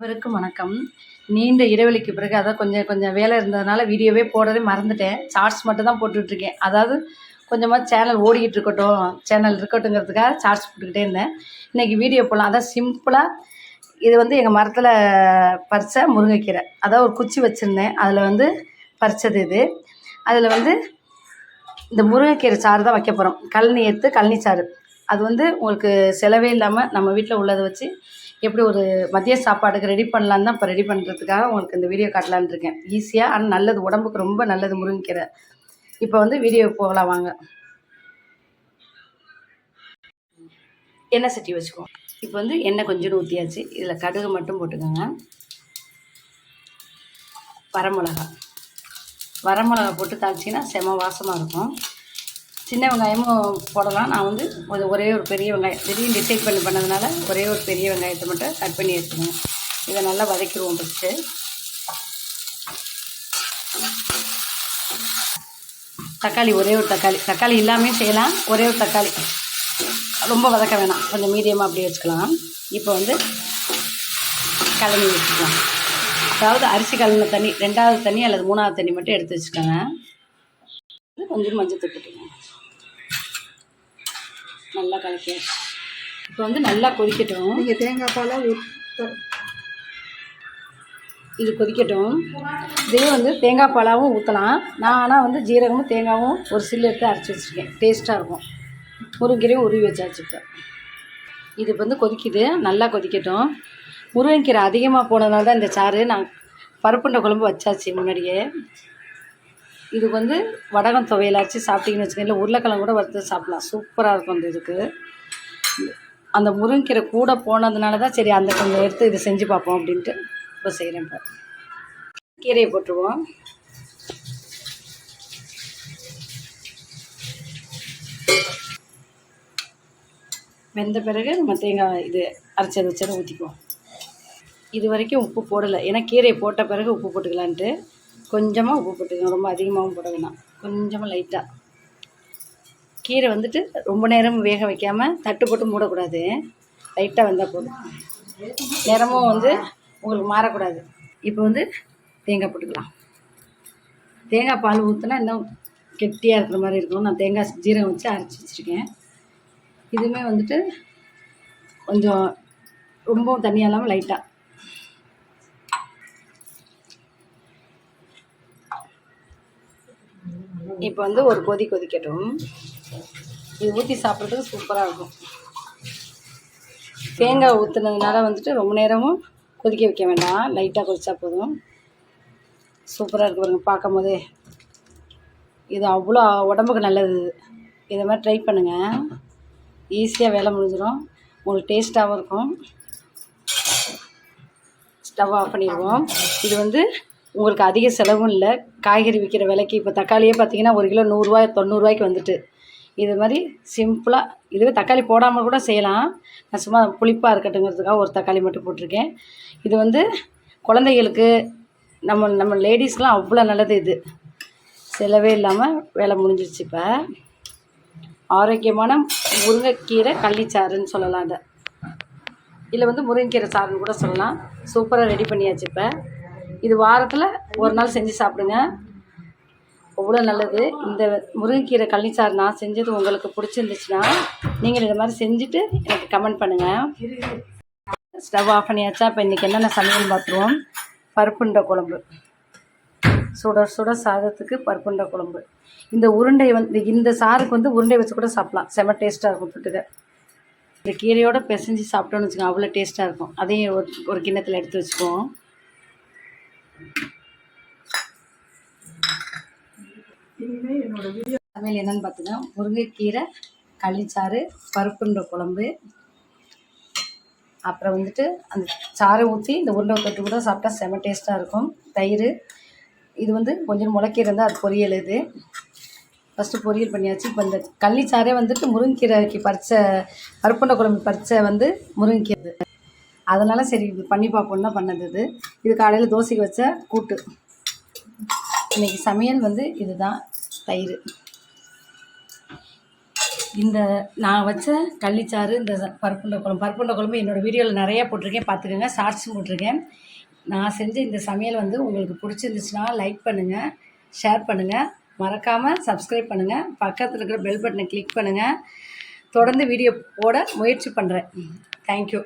அனைவருக்கும் வணக்கம். நீண்ட இடைவெளிக்கு பிறகு அதான் கொஞ்சம் கொஞ்சம் வேலை இருந்ததுனால வீடியோவே போடவே மறந்துட்டேன். ஷார்ட்ஸ் மட்டும் தான் போட்டுட்ருக்கேன். அதாவது கொஞ்சமாக சேனல் ஓடிக்கிட்டு இருக்கட்டும் சேனல் இருக்கட்டுங்கிறதுக்காக ஷார்ட்ஸ் போட்டுக்கிட்டே இருந்தேன். இன்றைக்கி வீடியோ போடலாம். அதான் சிம்பிளாக இது வந்து எங்கள் மரத்தில் பறித்த முருங்கைக்கீரை. அதாவது ஒரு குச்சி வச்சுருந்தேன். அதில் வந்து பறித்தது இது. அதில் வந்து இந்த முருங்கைக்கீரை சாறு தான் வைக்க போகிறோம் கழனி எடுத்து கழனி சாறு. அது வந்து உங்களுக்கு செலவே இல்லாமல் நம்ம வீட்டில் உள்ளதை வச்சு எப்படி ஒரு மதிய சாப்பாடுக்கு ரெடி பண்ணலான்னு தான் இப்போ ரெடி பண்ணுறதுக்காக உங்களுக்கு இந்த வீடியோ காட்டலான்னு இருக்கேன். ஈஸியாக ஆனால் நல்லது உடம்புக்கு ரொம்ப நல்லது முருங்கைக்கீரை. இப்போ வந்து வீடியோ போகலாம் வாங்க. எண்ணெய் சட்டி வச்சுக்குவோம். இப்போ வந்து எண்ணெய் கொஞ்சோண்டு ஊற்றியாச்சு இதில் கடுகு மட்டும் போட்டுக்கோங்க. வரமிளகா வரமிளகா போட்டு தாளிச்சிங்கன்னா செம வாசமாக இருக்கும். சின்ன வெங்காயமும் போடலாம். நான் வந்து ஒரு ஒரே ஒரு பெரிய வெங்காயம் திடீர்னு டிசைட் பண்ணி பண்ணதுனால ஒரே ஒரு பெரிய வெங்காயத்தை மட்டும் கட் பண்ணி வச்சுக்கோங்க. இதை நல்லா வதக்கிடுவோம் ஃபஸ்ட்டு தக்காளி ஒரே ஒரு தக்காளி தக்காளி இல்லாமல் செய்யலாம். ஒரே ஒரு தக்காளி. ரொம்ப வதக்க வேணாம். கொஞ்சம் மீடியமாக அப்படியே வச்சுக்கலாம். இப்போ வந்து கலனி வச்சுக்கலாம். அதாவது அரிசி கலந்த தண்ணி ரெண்டாவது தண்ணி அல்லது மூணாவது தண்ணி மட்டும் எடுத்து வச்சுக்கோங்க. கொஞ்சம் மஞ்சள் தூக்கிட்டுங்க நல்லா கலக்கியாச்சு இப்போ வந்து நல்லா கொதிக்கட்டும். நீங்கள் தேங்காய் பாலை ஊத்த இது கொதிக்கட்டும். இதே வந்து தேங்காய் பாலாவும் ஊற்றலாம் நான் ஆனால் வந்து ஜீரகமும் தேங்காயும் ஒரு சில்லு எடுத்து அரைச்சி வச்சுருக்கேன். டேஸ்ட்டாக இருக்கும். முருங்கீரையும் உருவி வச்சாச்சு இப்போ. இது இப்போ வந்து கொதிக்குது. நல்லா கொதிக்கட்டும். முருங்கீரை அதிகமாக போனதுனால தான் இந்த சாறு நான் பருப்புண்ட குழம்பு வச்சாச்சு முன்னாடியே. இதுக்கு வந்து வடகம் துவையலாச்சு சாப்பிட்டீங்கன்னு வச்சுக்கோங்களேன். உருளைக்கிழங்கு கூட வறுத்து சாப்பிட்லாம். சூப்பராக இருக்கும் அந்த இதுக்கு. அந்த முருங்கீரை கூட போனதுனால தான் சரி அந்த கொஞ்சம் எடுத்து இதை செஞ்சு பார்ப்போம் அப்படின்ட்டு இப்போ செய்கிறேன் இப்போ. கீரையை போட்டுருவோம். வெந்த பிறகு நம்ம தேங்காய் இது அரைச்சது வச்சதை ஊற்றிக்குவோம் இது வரைக்கும் உப்பு போடலை. ஏன்னா கீரையை போட்ட பிறகு உப்பு போட்டுக்கலான்ட்டு. கொஞ்சமாக உப்பு போட்டுக்கணும். ரொம்ப அதிகமாகவும் போட வேணாம். கொஞ்சமாக லைட்டாக கீரை வந்துட்டு ரொம்ப நேரம் வேக வைக்காமல் தட்டு போட்டு மூடக்கூடாது. லைட்டாக வந்தால் போதும். நேரமும் வந்து உங்களுக்கு மாறக்கூடாது. இப்போ வந்து தேங்காய் போட்டுக்கலாம். தேங்காய் பால் ஊற்றினா இன்னும் கெட்டியாக இருக்கிற மாதிரி இருக்கும் நான் தேங்காய் ஜீரகம் வச்சு அரைச்சி வச்சுருக்கேன். இதுவுமே வந்துட்டு கொஞ்சம் ரொம்பவும் தண்ணியாக இல்லாமல் லைட்டாக இப்போ வந்து ஒரு கொதி கொதிக்கட்டும். இது ஊற்றி சாப்பிட்றதுக்கு சூப்பராக இருக்கும். தேங்காய் ஊற்றுனதுனால வந்துட்டு ரொம்ப நேரமும் கொதிக்க வைக்க வேண்டாம். லைட்டாக கொதிச்சா போதும். சூப்பராக இருக்கு பாருங்கள் பார்க்கும் போதே இது அவ்வளோ உடம்புக்கு நல்லது இதை. மாதிரி ட்ரை பண்ணுங்கள் ஈஸியாக வேலை முடிஞ்சிடும். உங்களுக்கு டேஸ்ட்டாகவும் இருக்கும். ஸ்டவ் ஆஃப் பண்ணிடுவோம். இது வந்து உங்களுக்கு அதிக செலவும் இல்லை. காய்கறி விற்கிற விலைக்கு இப்போ தக்காளியே பார்த்தீங்கன்னா ஒரு கிலோ நூறுரூவா தொண்ணூறுரூவாய்க்கு வந்துட்டு. இது மாதிரி சிம்பிளாக இதுவே தக்காளி போடாமல் கூட செய்யலாம். நான் சும்மா புளிப்பாக இருக்கட்டுங்கிறதுக்காக ஒரு தக்காளி மட்டும் போட்டிருக்கேன். இது வந்து குழந்தைகளுக்கு நம்ம நம்ம லேடிஸ்க்கெலாம் அவ்வளோ நல்லது இது. செலவே இல்லாமல் வேலை முடிஞ்சிருச்சு இப்போ. ஆரோக்கியமான முருங்கைக்கீரை கள்ளிச்சாறுன்னு சொல்லலாம் அதை. இல்லை வந்து முருங்கைக்கீரை சாறுன்னு கூட சொல்லலாம். சூப்பராக ரெடி பண்ணியாச்சு இப்போ. இது வாரத்தில் ஒரு நாள் செஞ்சு சாப்பிடுங்க. அவ்வளோ நல்லது. இந்த முருங்கைக்கீரை கள்ளிச்சாறு நான் செஞ்சது உங்களுக்கு பிடிச்சிருந்துச்சுன்னா நீங்கள் இதை மாதிரி செஞ்சுட்டு எனக்கு கமெண்ட் பண்ணுங்கள் ஸ்டவ் ஆஃப் பண்ணியாச்சா? இப்போ இன்றைக்கி என்னென்ன சமையல் பார்த்துருவோம். பருப்புண்ட குழம்பு. சுட சுட சாதத்துக்கு பருப்புண்ட குழம்பு. இந்த உருண்டை வந்து இந்த சாருக்கு வந்து உருண்டை வச்சு கூட சாப்பிட்லாம். செம டேஸ்ட்டாக இருக்கும் தொட்டுக்க இந்த கீரையோட பிசைஞ்சு சாப்பிட்டோன்னு வச்சுக்கோங்க அவ்வளோ டேஸ்ட்டாக இருக்கும். அதையும் ஒரு ஒரு கிண்ணத்தில் எடுத்து வச்சுக்குவோம். என்னோட வீடியோ சமையல் என்னன்னு பார்த்தீங்கன்னா முருங்கைக்கீரை களிச்சாறு பருப்புன்ற குழம்பு. அப்புறம் வந்துட்டு அந்த சாறை ஊற்றி இந்த உருண்டை தொட்டு கூட சாப்பிட்டா செம டேஸ்ட்டாக இருக்கும். தயிர். இது வந்து கொஞ்சம் முளைக்கீரை இருந்தால் அது பொரியல் இது. ஃபஸ்ட்டு பொரியல் பண்ணியாச்சு. இப்போ இந்த கள்ளிச்சாரே வந்துட்டு முருங்கைக்கீரைக்கு பறித்த பருப்புண்ட குழம்பு பறித்த வந்து முருங்கைக்கீரை அதனால் சரி இது பண்ணி பார்ப்போன்னு தான் பண்ணது இது. இது காலையில் தோசைக்கு வச்ச கூட்டு. இன்றைக்கி சமையல் வந்து இதுதான் தயிர். இந்த நான் வச்ச கள்ளிச்சாறு இந்த பருப்புண்ட குழம்பு பருப்புண்ட குழம்பு என்னோடய வீடியோவில் நிறையா போட்டிருக்கேன் பார்த்துக்கோங்க ஷார்ட்ஸும் போட்டிருக்கேன். நான் செஞ்ச இந்த சமையல் வந்து உங்களுக்கு பிடிச்சிருந்துச்சுன்னா லைக் பண்ணுங்கள் ஷேர் பண்ணுங்கள் மறக்காமல் சப்ஸ்கிரைப் பண்ணுங்கள் பக்கத்தில் இருக்கிற பெல் பட்டனை கிளிக் பண்ணுங்கள் தொடர்ந்து வீடியோ போட முயற்சி பண்ணுறேன் தேங்க்யூ